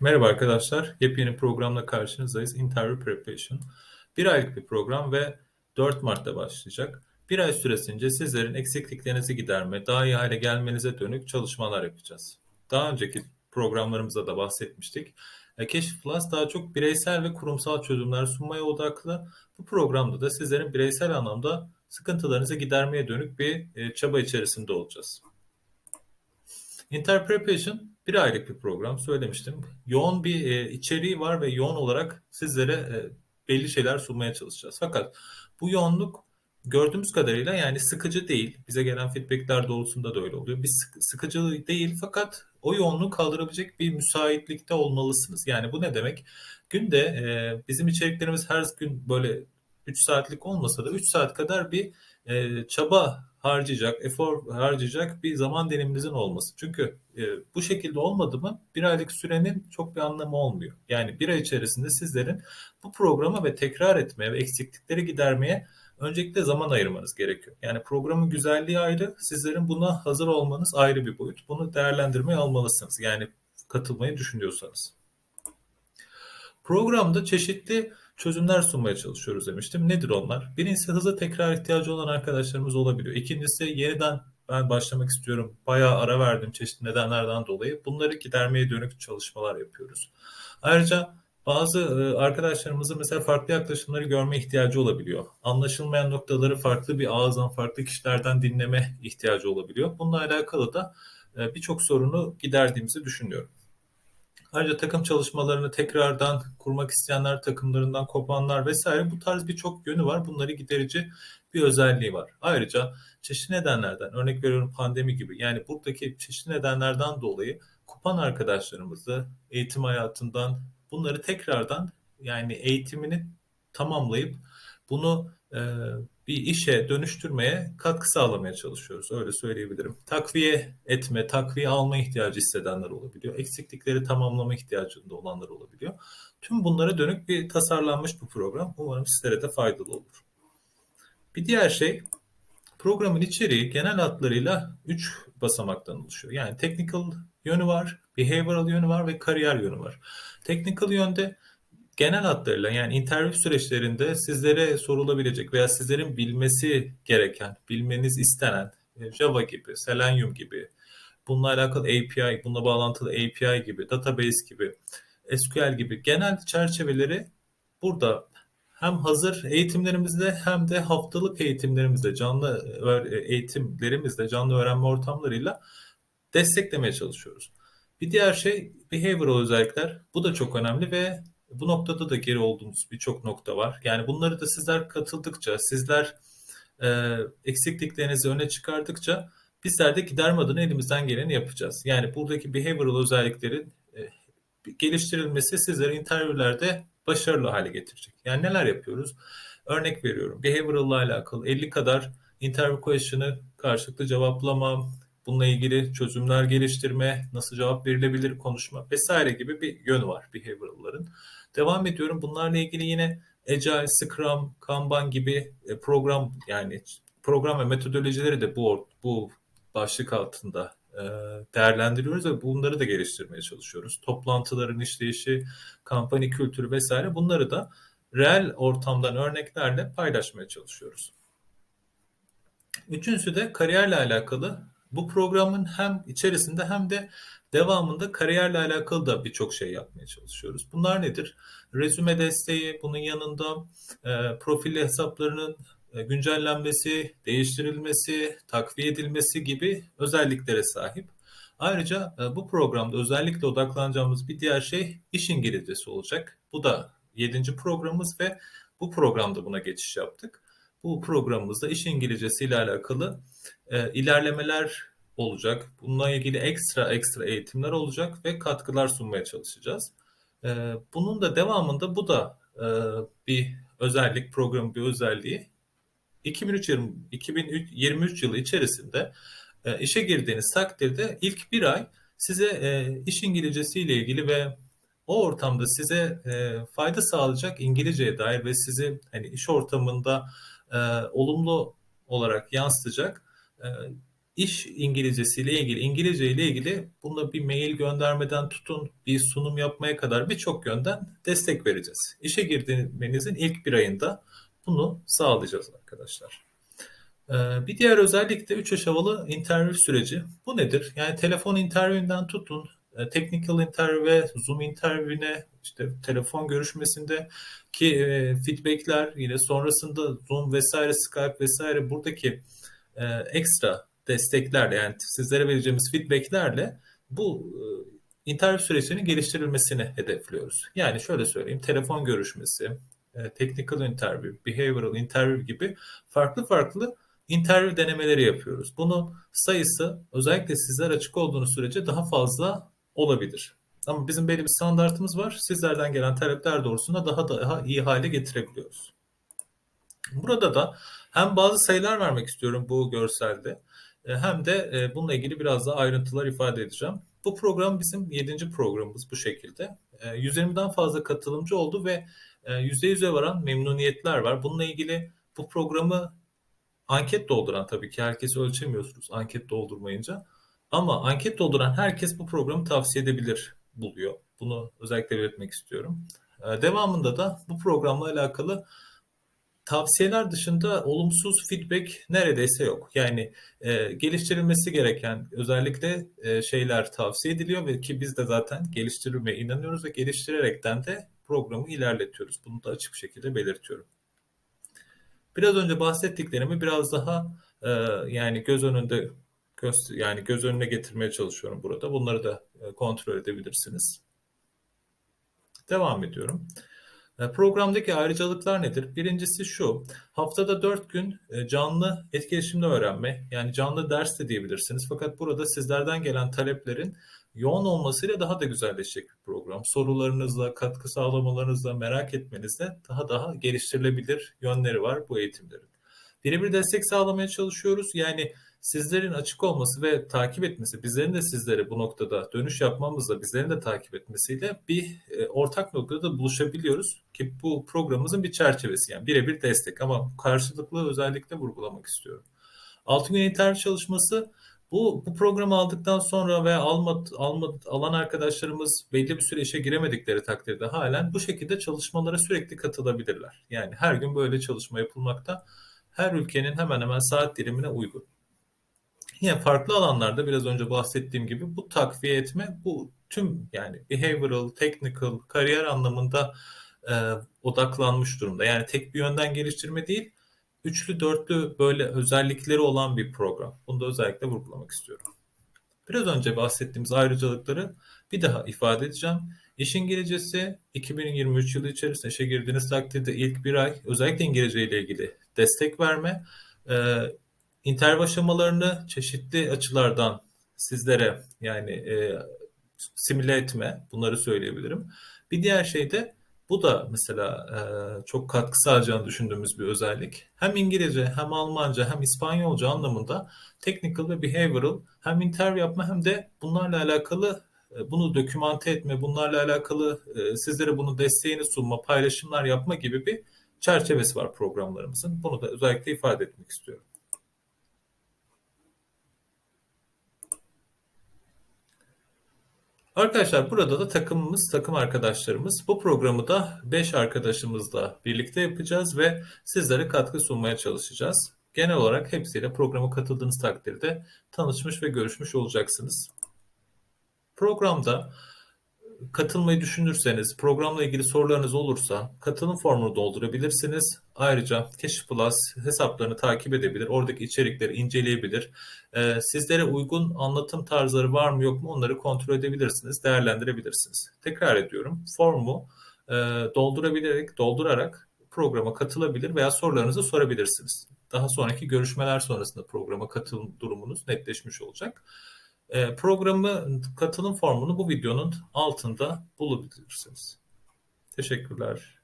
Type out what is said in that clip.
Merhaba arkadaşlar. Yepyeni programla karşınızdayız. Interview Preparation. Bir aylık bir program ve 4 Mart'ta başlayacak. Bir ay süresince sizlerin eksikliklerinizi giderme, daha iyi hale gelmenize dönük çalışmalar yapacağız. Daha önceki programlarımızda da bahsetmiştik. E, Keşif Plus daha çok bireysel ve kurumsal çözümler sunmaya odaklı. Bu programda da sizlerin bireysel anlamda sıkıntılarınızı gidermeye dönük bir e, çaba içerisinde olacağız. Interpretation bir aylık bir program söylemiştim. Yoğun bir e, içeriği var ve yoğun olarak sizlere e, belli şeyler sunmaya çalışacağız. Fakat bu yoğunluk gördüğümüz kadarıyla yani sıkıcı değil. Bize gelen feedbackler doğrultusunda da öyle oluyor. Bir sık, sıkıcı değil fakat o yoğunluğu kaldırabilecek bir müsaitlikte olmalısınız. Yani bu ne demek? Günde e, bizim içeriklerimiz her gün böyle 3 saatlik olmasa da 3 saat kadar bir e, çaba harcayacak, efor harcayacak bir zaman diliminizin olması. Çünkü e, bu şekilde olmadı mı bir aylık sürenin çok bir anlamı olmuyor. Yani bir ay içerisinde sizlerin bu programa ve tekrar etmeye ve eksiklikleri gidermeye öncelikle zaman ayırmanız gerekiyor. Yani programın güzelliği ayrı, sizlerin buna hazır olmanız ayrı bir boyut. Bunu değerlendirmeye almalısınız. Yani katılmayı düşünüyorsanız. Programda çeşitli çözümler sunmaya çalışıyoruz demiştim. Nedir onlar? Birincisi hızlı tekrar ihtiyacı olan arkadaşlarımız olabiliyor. İkincisi yeniden ben başlamak istiyorum. Bayağı ara verdim çeşitli nedenlerden dolayı. Bunları gidermeye dönük çalışmalar yapıyoruz. Ayrıca bazı e, arkadaşlarımızın mesela farklı yaklaşımları görme ihtiyacı olabiliyor. Anlaşılmayan noktaları farklı bir ağızdan, farklı kişilerden dinleme ihtiyacı olabiliyor. Bununla alakalı da e, birçok sorunu giderdiğimizi düşünüyorum. Ayrıca takım çalışmalarını tekrardan kurmak isteyenler, takımlarından kopanlar vesaire bu tarz birçok yönü var. Bunları giderici bir özelliği var. Ayrıca çeşitli nedenlerden, örnek veriyorum pandemi gibi yani buradaki çeşitli nedenlerden dolayı kopan arkadaşlarımızı eğitim hayatından bunları tekrardan yani eğitimini tamamlayıp bunu e, bir işe dönüştürmeye katkı sağlamaya çalışıyoruz. Öyle söyleyebilirim. Takviye etme, takviye alma ihtiyacı hissedenler olabiliyor. Eksiklikleri tamamlama ihtiyacında olanlar olabiliyor. Tüm bunlara dönük bir tasarlanmış bu program. Umarım sizlere de faydalı olur. Bir diğer şey programın içeriği genel hatlarıyla 3 basamaktan oluşuyor. Yani technical yönü var, behavioral yönü var ve kariyer yönü var. Technical yönde genel hatlarıyla yani interview süreçlerinde sizlere sorulabilecek veya sizlerin bilmesi gereken, bilmeniz istenen e, Java gibi, Selenium gibi, bununla alakalı API, bununla bağlantılı API gibi, database gibi, SQL gibi genel çerçeveleri burada hem hazır eğitimlerimizde hem de haftalık eğitimlerimizde, canlı eğitimlerimizde, canlı öğrenme ortamlarıyla desteklemeye çalışıyoruz. Bir diğer şey behavioral özellikler. Bu da çok önemli ve bu noktada da geri olduğumuz birçok nokta var. Yani bunları da sizler katıldıkça, sizler e, eksikliklerinizi öne çıkardıkça bizler de giderme adına elimizden geleni yapacağız. Yani buradaki behavioral özelliklerin e, geliştirilmesi sizleri interviewlerde başarılı hale getirecek. Yani neler yapıyoruz? Örnek veriyorum. Behavioral ile alakalı 50 kadar interview question'ı karşılıklı cevaplama, bununla ilgili çözümler geliştirme, nasıl cevap verilebilir konuşma vesaire gibi bir yönü var behavioral'ların. Devam ediyorum. Bunlarla ilgili yine Agile, Scrum, Kanban gibi e, program yani program ve metodolojileri de bu bu başlık altında e, değerlendiriyoruz ve bunları da geliştirmeye çalışıyoruz. Toplantıların işleyişi, kampanya kültürü vesaire bunları da reel ortamdan örneklerle paylaşmaya çalışıyoruz. Üçüncüsü de kariyerle alakalı. Bu programın hem içerisinde hem de devamında kariyerle alakalı da birçok şey yapmaya çalışıyoruz. Bunlar nedir? Rezüme desteği, bunun yanında e, profil hesaplarının e, güncellenmesi, değiştirilmesi, takviye edilmesi gibi özelliklere sahip. Ayrıca e, bu programda özellikle odaklanacağımız bir diğer şey iş İngilizcesi olacak. Bu da 7. programımız ve bu programda buna geçiş yaptık. Bu programımızda iş İngilizcesi ile alakalı e, ilerlemeler olacak. Bununla ilgili ekstra ekstra eğitimler olacak ve katkılar sunmaya çalışacağız. E, bunun da devamında bu da e, bir özellik, programın bir özelliği. 2023 yılı içerisinde e, işe girdiğiniz takdirde ilk bir ay size e, iş İngilizcesi ile ilgili ve o ortamda size e, fayda sağlayacak İngilizceye dair ve sizi hani iş ortamında e, olumlu olarak yansıtacak e, iş İngilizcesiyle ilgili, İngilizce ile ilgili bunda bir mail göndermeden tutun, bir sunum yapmaya kadar birçok yönden destek vereceğiz. İşe girdiğinizin ilk bir ayında bunu sağlayacağız arkadaşlar. Ee, bir diğer özellik de 3 aşamalı interview süreci. Bu nedir? Yani telefon interview'inden tutun, e, technical interview, Zoom interview'ine, işte telefon görüşmesinde ki e, feedbackler yine sonrasında Zoom vesaire, Skype vesaire buradaki e, ekstra desteklerle yani sizlere vereceğimiz feedbacklerle bu e, interview sürecinin geliştirilmesini hedefliyoruz. Yani şöyle söyleyeyim, telefon görüşmesi, e, technical interview, behavioral interview gibi farklı farklı interview denemeleri yapıyoruz. Bunu sayısı özellikle sizler açık olduğunuz sürece daha fazla olabilir. Ama bizim belli bir standartımız var. Sizlerden gelen talepler doğrusunda daha daha iyi hale getirebiliyoruz. Burada da hem bazı sayılar vermek istiyorum bu görselde e, hem de e, bununla ilgili biraz daha ayrıntılar ifade edeceğim. Bu program bizim 7. programımız bu şekilde. 120'den e, fazla katılımcı oldu ve %100'e varan memnuniyetler var. Bununla ilgili bu programı anket dolduran tabii ki herkesi ölçemiyorsunuz anket doldurmayınca. Ama anket dolduran herkes bu programı tavsiye edebilir buluyor. Bunu özellikle belirtmek istiyorum. Devamında da bu programla alakalı tavsiyeler dışında olumsuz feedback neredeyse yok. Yani e, geliştirilmesi gereken özellikle e, şeyler tavsiye ediliyor ve ki biz de zaten geliştirilmeye inanıyoruz ve geliştirerekten de programı ilerletiyoruz. Bunu da açık bir şekilde belirtiyorum. Biraz önce bahsettiklerimi biraz daha e, yani göz önünde göz, yani göz önüne getirmeye çalışıyorum burada. Bunları da e, kontrol edebilirsiniz. Devam ediyorum. E, programdaki ayrıcalıklar nedir? Birincisi şu, haftada 4 gün e, canlı etkileşimde öğrenme, yani canlı ders de diyebilirsiniz. Fakat burada sizlerden gelen taleplerin yoğun olmasıyla daha da güzelleşecek bir program. Sorularınızla, katkı sağlamalarınızla, merak etmenizle daha daha geliştirilebilir yönleri var bu eğitimlerin. Birebir destek sağlamaya çalışıyoruz. Yani sizlerin açık olması ve takip etmesi, bizlerin de sizlere bu noktada dönüş yapmamızla, bizlerin de takip etmesiyle bir e, ortak noktada buluşabiliyoruz ki bu programımızın bir çerçevesi yani birebir destek ama karşılıklı özellikle vurgulamak istiyorum. Altı gün internet çalışması bu, bu programı aldıktan sonra veya alma, alma, alan arkadaşlarımız belli bir süre işe giremedikleri takdirde halen bu şekilde çalışmalara sürekli katılabilirler. Yani her gün böyle çalışma yapılmakta. Her ülkenin hemen hemen saat dilimine uygun. Yine farklı alanlarda biraz önce bahsettiğim gibi bu takviye etme bu tüm yani behavioral, technical, kariyer anlamında e, odaklanmış durumda. Yani tek bir yönden geliştirme değil, üçlü dörtlü böyle özellikleri olan bir program. Bunu da özellikle vurgulamak istiyorum. Biraz önce bahsettiğimiz ayrıcalıkları bir daha ifade edeceğim. İş İngilizcesi 2023 yılı içerisinde işe girdiğiniz takdirde ilk bir ay özellikle İngilizce ile ilgili destek verme, e, interv aşamalarını çeşitli açılardan sizlere yani e, simüle etme bunları söyleyebilirim. Bir diğer şey de bu da mesela e, çok katkı sağlayacağını düşündüğümüz bir özellik. Hem İngilizce hem Almanca hem İspanyolca anlamında technical ve behavioral hem interview yapma hem de bunlarla alakalı e, bunu dokümante etme, bunlarla alakalı e, sizlere bunu desteğini sunma, paylaşımlar yapma gibi bir çerçevesi var programlarımızın. Bunu da özellikle ifade etmek istiyorum. Arkadaşlar burada da takımımız, takım arkadaşlarımız. Bu programı da 5 arkadaşımızla birlikte yapacağız ve sizlere katkı sunmaya çalışacağız. Genel olarak hepsiyle programa katıldığınız takdirde tanışmış ve görüşmüş olacaksınız. Programda katılmayı düşünürseniz, programla ilgili sorularınız olursa katılım formunu doldurabilirsiniz. Ayrıca Keşif Plus hesaplarını takip edebilir, oradaki içerikleri inceleyebilir. Ee, sizlere uygun anlatım tarzları var mı yok mu onları kontrol edebilirsiniz, değerlendirebilirsiniz. Tekrar ediyorum, formu e, doldurabilerek, doldurarak programa katılabilir veya sorularınızı sorabilirsiniz. Daha sonraki görüşmeler sonrasında programa katılım durumunuz netleşmiş olacak. E, programı katılım formunu bu videonun altında bulabilirsiniz. Teşekkürler.